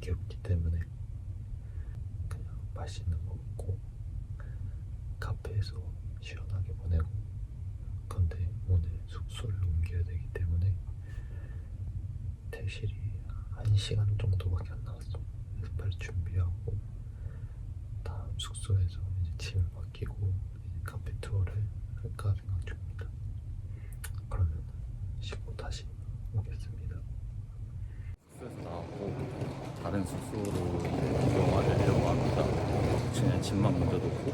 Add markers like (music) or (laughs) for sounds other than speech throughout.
게 없기 때문에 그냥 맛있는 거 먹고 카페에서 시원하게 보내고. 근데 오늘 숙소를 옮겨야 되기 때문에 퇴실이 한 시간 정도밖에 안 남았어. 그래서 빨리 준비하고 다음 숙소에서 이제 짐을 맡기고 이제 카페 투어를 할까 생각 중입니다 그러면 쉬고 다시 오겠습니다 숙소에서 나왔고 다른 숙소로 이동하려고 합니다. 그냥 짐만 먼저 놓고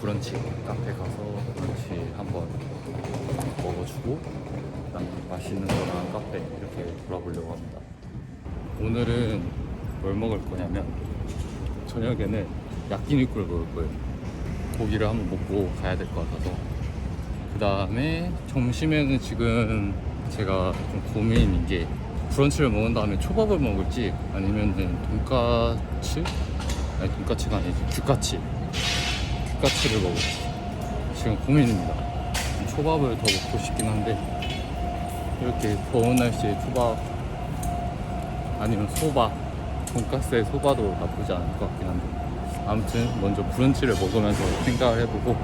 브런치 카페 가서 브런치 한번 먹어주고 그다음 맛있는 거랑 카페 이렇게 돌아보려고 합니다. 오늘은 뭘 먹을 거냐면 저녁에는 야끼니쿠를 먹을 거예요. 고기를 한번 먹고 가야 될 것 같아서 그 다음에 점심에는 지금 제가 좀 고민인 게 브런치를 먹은 다음에 초밥을 먹을지 아니면은 돈까츠? 아니 돈까츠가 아니지. 규까치. 규까치를 먹을지. 지금 고민입니다. 초밥을 더 먹고 싶긴 한데 이렇게 더운 날씨에 초밥 아니면 소바 돈까스에 소바도 나쁘지 않을 것 같긴 한데 아무튼 먼저 브런치를 먹으면서 생각을 해보고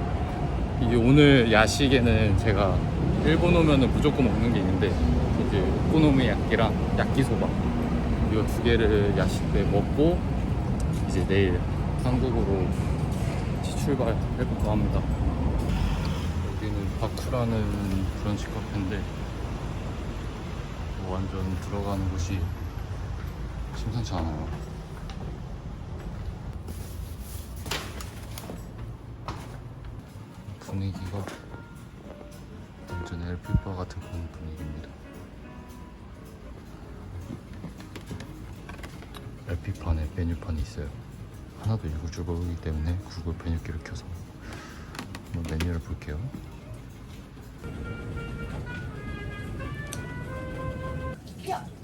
이게 오늘 야식에는 제가 일본 오면은 무조건 먹는 게 있는데 이제 오코노미 야끼랑 야끼소바 이거 두 개를 야식 때 먹고 이제 내일 한국으로 같이 출발해볼까 합니다. 여기는 바쿠라는 브런치 카페인데 완전 들어가는 곳이 심상치 않아요. 분위기가 완전 엘피바 같은 그런 분위기입니다. LP판에 메뉴판이 있어요. 하나도 읽을 줄 모르기 때문에 구글 번역기를 켜서 한번 메뉴를 볼게요.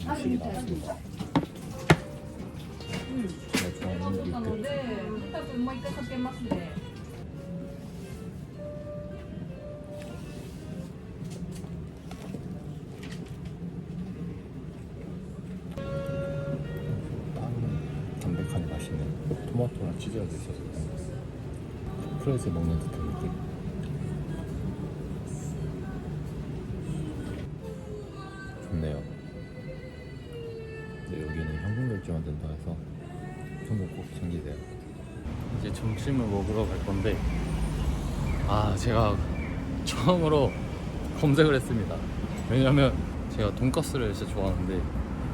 음식이 나왔습니다. 제 토마토랑 치즈가 있어서 프레스 먹는 듯한 느낌. 좋네요. 근데 여기는 현금 결제만 된다 해서 현금 꼭 챙기세요. 이제 점심을 먹으러 갈 건데 아 제가 처음으로 검색을 했습니다. 왜냐면 제가 돈가스를 진짜 좋아하는데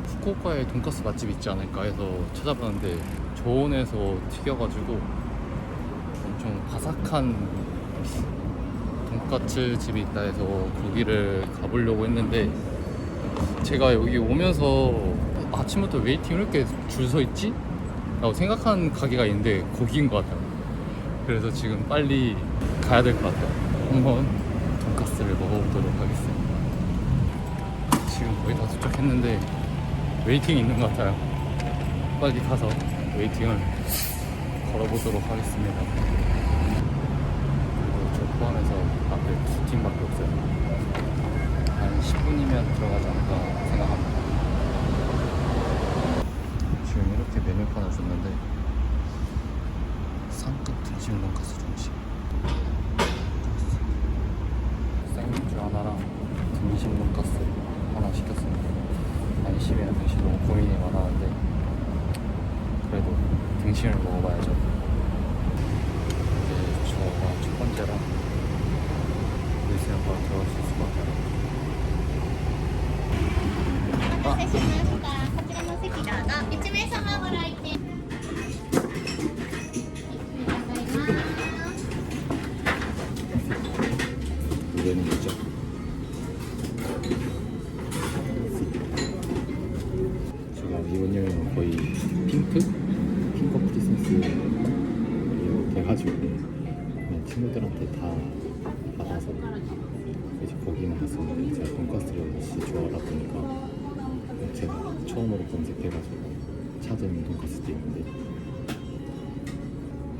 후쿠오카에 돈가스 맛집 있지 않을까 해서 찾아봤는데 저온에서 튀겨가지고 엄청 바삭한 돈가스 집이 있다 해서 거기를 가보려고 했는데 제가 여기 오면서 아침부터 웨이팅 왜 이렇게 줄 서 있지? 라고 생각한 가게가 있는데 거기인 것 같아요 그래서 지금 빨리 가야 될 것 같아요 한번 돈가스를 먹어보도록 하겠습니다 지금 거의 다 도착했는데 웨이팅이 있는 것 같아요. 빨리 가서 웨이팅을 걸어보도록 하겠습니다. 그리고 저 포함해서 앞에 두 팀밖에 없어요. 한 10분이면 들어가지 않을까 생각합니다. 지금 이렇게 메뉴판을 줬는데 상급 등심 돈가스 중심 생맥주 하나랑 등심 돈가스 하나 시켰습니다. 안심이랑 등심 너무 고민이 많았는데 그래도 등심을 먹어봐야죠. 이제 저가 첫 번째라 있으면 바로 들어갈 수 있을 것 같아요. お待たせしました。こちらの席どうぞ。一名様ご来店。ありがとうございます。 이거 처음으로 검색해가지고 찾은 돈가스도 있는데.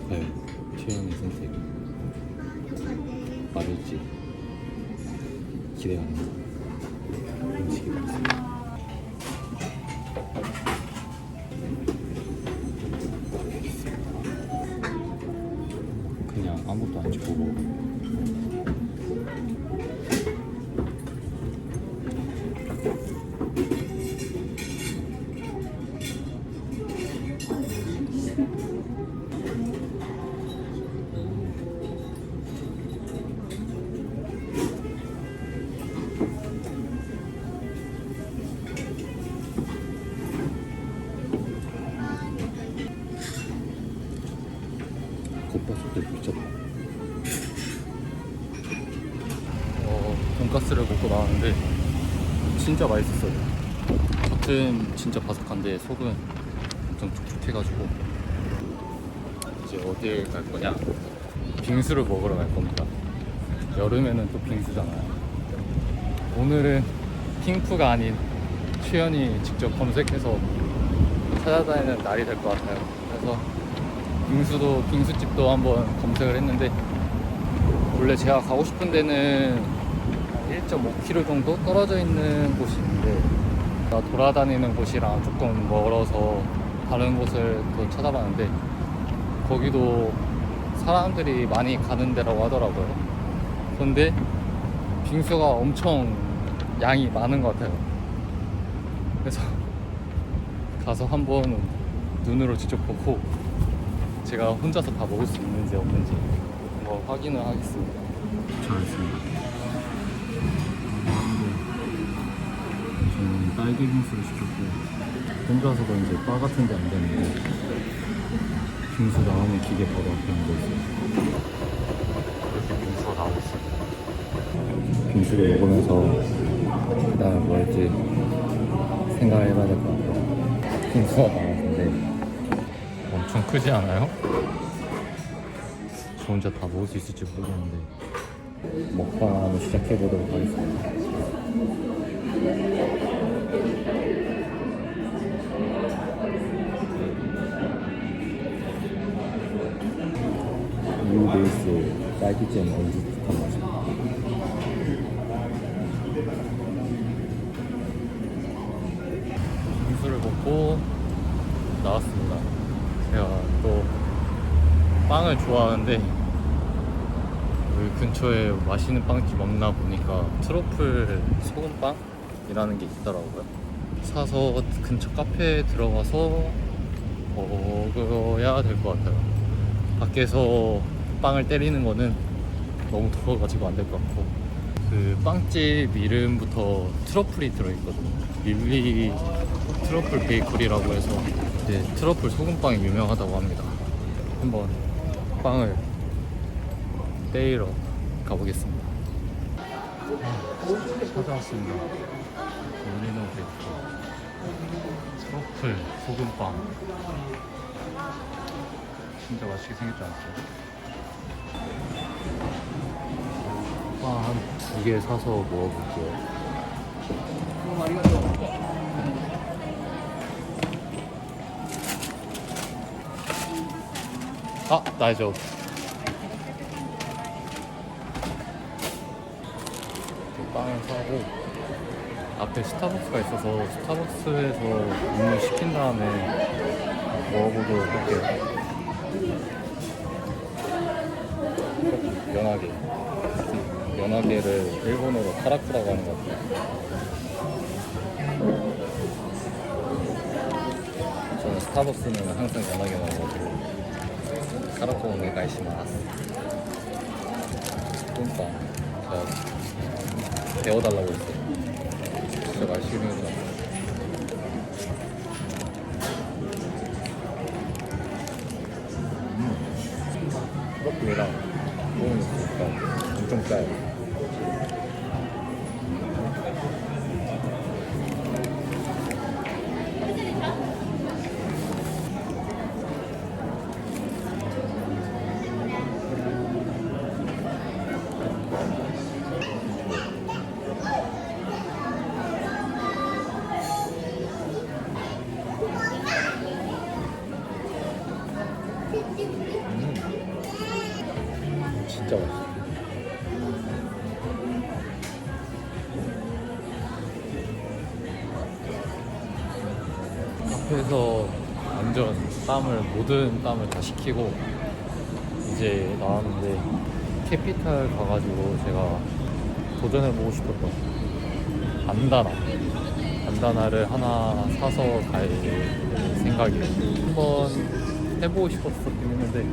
과연 최영희 선생 맞을지 맛있습니다. 겉바 속도 미쳤다. 어, 돈가스를 먹고 나왔는데 진짜 맛있었어요. 겉은 진짜 바삭한데 속은 엄청 촉촉해가지고 이제 어딜 갈 거냐? 빙수를 먹으러 갈 겁니다. 여름에는 또 빙수잖아요. 오늘은 핑프가 아닌 추연이 직접 검색해서 찾아다니는 날이 될 것 같아요. 그래서 빙수도 빙수집도 한번 검색을 했는데 원래 제가 가고 싶은 데는 1.5km 정도 떨어져 있는 나 돌아다니는 곳이랑 조금 멀어서 다른 곳을 또 찾아봤는데 거기도 사람들이 많이 가는 데라고 하더라고요. 그런데 빙수가 엄청 양이 많은 것 같아요. 그래서 가서 한번 눈으로 직접 보고 제가 혼자서 다 먹을 수 있는지 없는지 한번 확인을 하겠습니다. 잘했습니다. 저는 딸기 빙수를 시켰고 혼자서도 이제 바 같은 데안 되는데 빙수 나오는 기계 바로 앞에 앉아 있어요. 빙수를 먹으면서 그다음에 뭐 할지 생각을 해봐야 될 것 같아요. 빙수가 나왔는데 엄청 크지 않아요? 저 혼자 다 먹을 수 있을지 모르겠는데 먹방 시작해 보도록 하겠습니다. 이 베이스 딸기잼 얼죽한 맛입니다. 빙수를 먹고 나왔습니다. 또 빵을 좋아하는데 여기 근처에 맛있는 빵집 없나 보니까 트러플 소금빵이라는 게 있더라고요. 사서 근처 카페에 들어가서 먹어야 될 것 같아요. 밖에서 빵을 때리는 거는 너무 더워가지고 안 될 것 같고 그 빵집 이름부터 트러플이 들어있거든요. 릴리 트러플 베이커리라고 해서 이제 트러플 소금빵이 유명하다고 합니다. 한번 빵을 때리러 가보겠습니다. 찾아왔습니다. 올리노 베이커 트러플 소금빵 진짜 맛있게 생겼지 않았어요? 빵한 두 개 사서 먹어볼게요. 아, 나이죠. 빵을 사고 앞에 스타벅스가 있어서 스타벅스에서 음료 시킨 다음에 먹어보도록 할게요. 연하게. 연하게를 일본어로 카라쿠라고 하는 것 같아요. 저는 스타벅스는 항상 연하게 먹어가지고 제가 배워달라고 했어요. 진짜 맛있게 생겼잖아. 트러플이랑 소금이 있으니까 엄청 짜요. 카페에서 완전 땀을 모든 땀을 다 식히고 이제 나왔는데 캐피탈 가가지고 제가 도전해보고 싶었던 반다나. 반다나를 하나 사서 갈 생각이에요. 한번 해보고 싶었었긴 했는데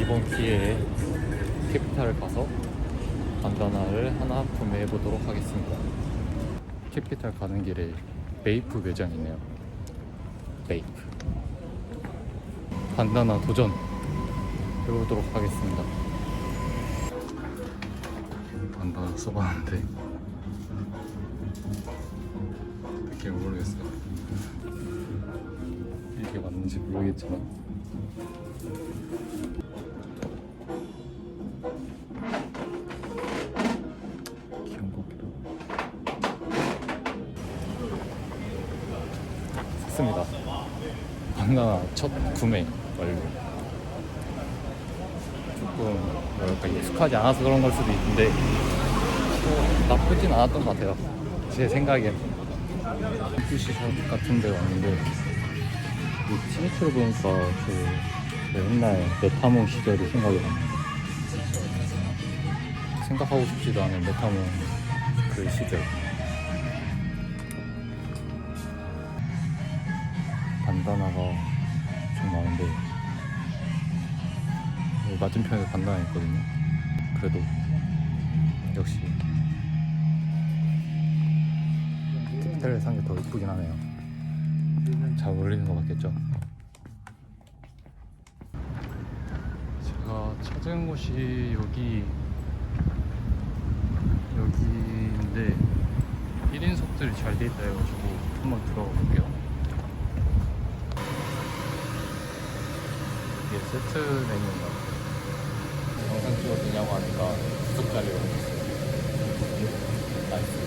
이번 기회에 캐피탈 가서 반다나를 하나 구매해보도록 하겠습니다. 캐피탈 가는 길에 메이프 매장이네요 메이프 반다나 도전. 해보도록 하겠습니다. 반다나 써봤는데. 느낌 모르겠어요. 이게 맞는지 모르겠지만 반다나 첫 구매 완료 조금 뭐랄까 익숙하지 않아서 그런 걸 수도 있는데 뭐 나쁘진 않았던 것 같아요. 제 생각엔 푸시샵 같은 데 왔는데 이 티셔츠를 보니까 그, 그 옛날 메타몽 시절이 생각이 나네요. 생각하고 싶지도 않은 메타몽 그 시절 반다나가 좀 많은데. 맞은편에 반다나 있거든요. 그래도 역시 디테일을 산게 더 이쁘긴 하네요. 잘 어울리는 거 같겠죠? 제가 찾은 곳이 여기 여기인데 1인석들이 잘 돼 있다 해가지고 한번 들어가 볼게요 이게 세트 메뉴인가. 영상 찍어도 되냐고 하니까 구독자리로 나이스 많이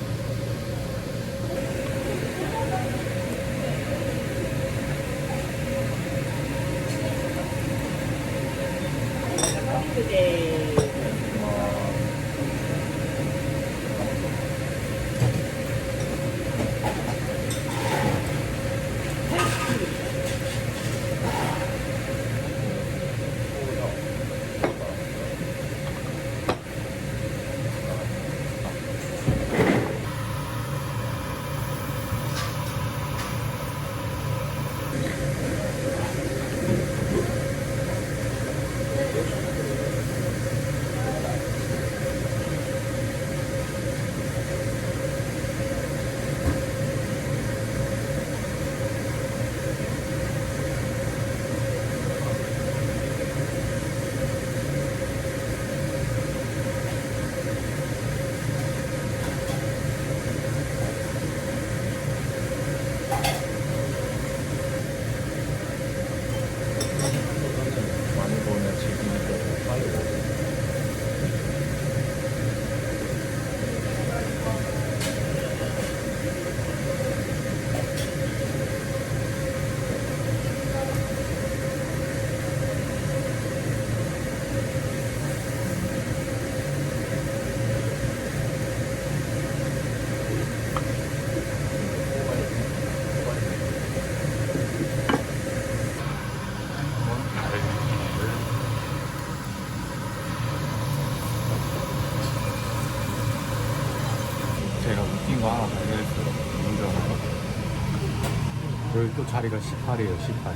여기 또 자리가 18이에요, 18.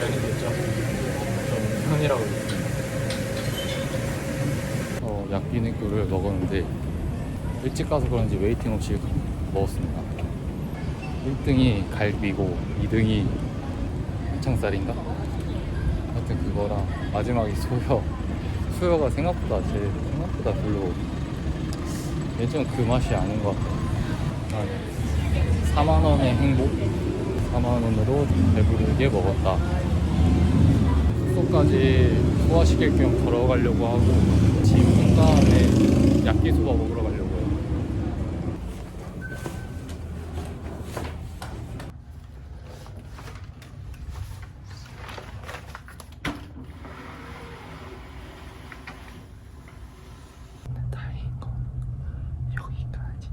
면이겠죠? 좀 편이라고. 어, 야끼니쿠를 먹었는데 일찍 가서 그런지 웨이팅 없이 먹었습니다. 1등이 갈비고 2등이 창살인가? 하여튼 그거랑 마지막이 소여. (laughs) 소여가 생각보다 제 생각보다 별로 예전 그 맛이 아닌 것 같아요. 한 4만 원의 행복, 4만 원으로 배부르게 먹었다. 숙소까지 소화시킬 겸 걸어가려고 하고 짐 다음에 야끼소바 먹으러 가려고요. 다행인 건 여기까지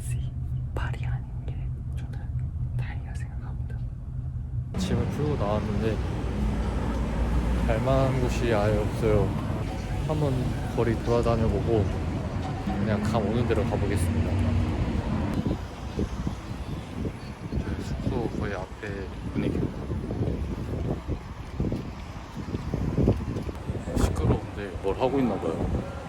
C8이 아닌 게 저는 다행이라 생각합니다. 짐을 풀고 나왔는데 갈만한 곳이 아예 없어요. 한번 거리 돌아다녀 보고 그냥 감 오는 대로 가보겠습니다. 숙소 거의 앞에 분위기입니다. 시끄러운데 뭘 하고 있나 봐요.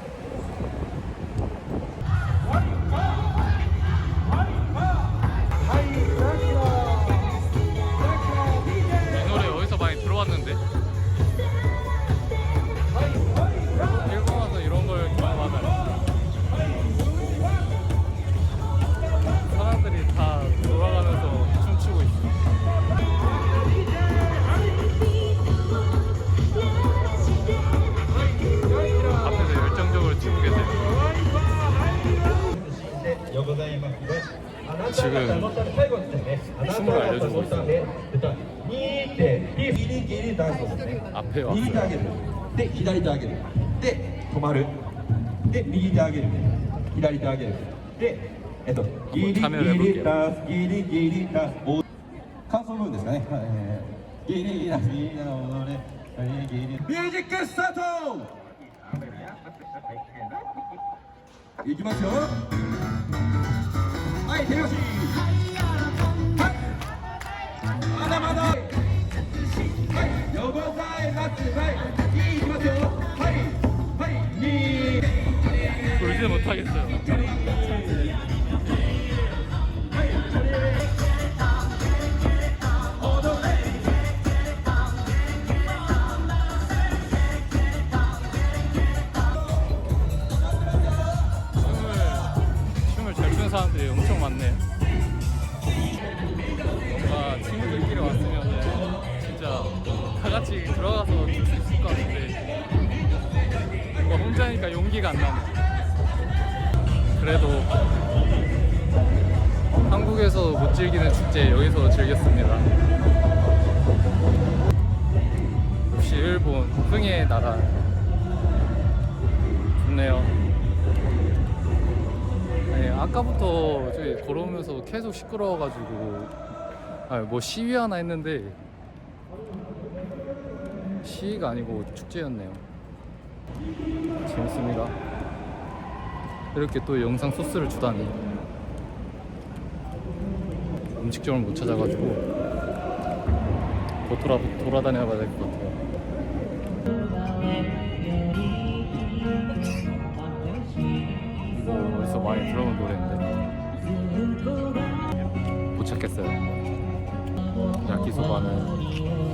で左手上げる。で止まる。で右手上げる。左手上げる。でえっとギリギリダンスギリギリダンスお感想部分ですかね。はいギリギリダンスギリギリダンス踊れギリギリ。ミュージックスタート！いきますよ。はい手拍子。はい 울지 못하겠어요. 춤을, 잘 추는 사람들이 엄청 많네 뭔가 친구들끼리 왔어요. 진짜 다 같이 들어가서 출수 있을 것 같은데 뭔가 혼자니까 용기가 안 나네. 그래도 한국에서 못 즐기는 축제 여기서 즐겼습니다. 역시 일본 흥의 나라 좋네요. 네, 아까부터 저기 걸어오면서 계속 시끄러워가지고 아, 뭐 시위 하나 했는데 시위가 아니고 축제였네요. 재밌습니다. 이렇게 또 영상 소스를 주다니 음식점을 못 찾아가지고 더 돌아, 돌아다녀봐야 될 것 같아요. 이거 어디서 많이 들어본 노래인데 못 찾겠어요. 야키소바는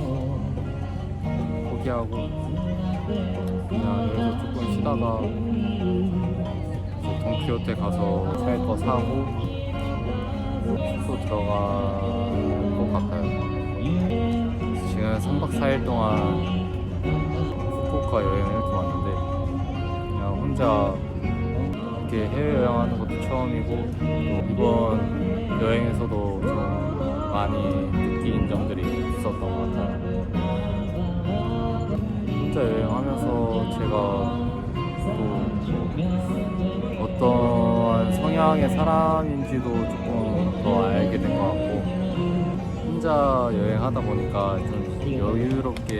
포기하고 그냥 여기서 조금 쉬다가 이제 돈키호테 가서 살 거 사고 숙소 들어갈 것 같아요. 지금 3박 4일 동안 후쿠오카 여행을 이렇게 왔는데 그냥 혼자 이렇게 해외 여행하는 것도 처음이고 또 이번 여행에서도 좀 많이 느낀 점들이 있었던 것 같아요. 혼자 여행하면서 제가 또 어떤 성향의 사람인지도 조금 더 알게 된 것 같고 혼자 여행하다 보니까 좀 여유롭게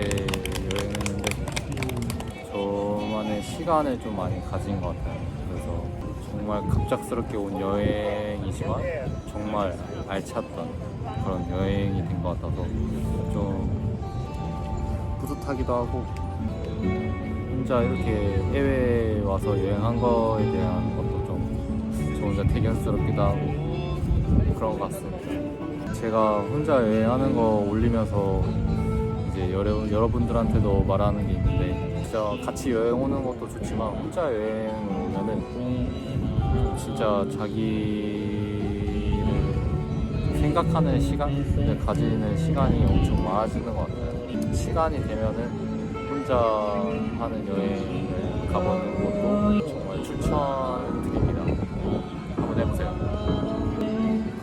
여행했는데 저만의 시간을 좀 많이 가진 것 같아요. 그래서 정말 갑작스럽게 온 여행이지만 정말 알찼던 그런 여행이 된 것 같아서 좀 뿌듯하기도 하고 혼자 이렇게 해외에 와서 여행한 거에 대한 것도 좀 저 혼자 대견스럽기도 하고 그런 것 같습니다. 제가 혼자 여행하는 거 올리면서 이제 여러, 여러분들한테도 말하는 게 있는데 진짜 같이 여행 오는 것도 좋지만 혼자 여행 오면은 진짜 자기를 생각하는 시간을 가지는 시간이 엄청 많아지는 것 같아요. 시간이 되면은 혼자 하는 여행을 가보는 것도 정말 추천드립니다. 한번 해보세요.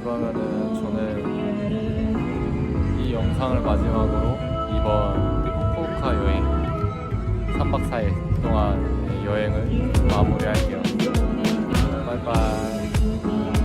그러면은 저는 이 영상을 마지막으로 이번 후쿠오카 여행 3박 4일 동안 여행을 마무리할게요. 바이바이.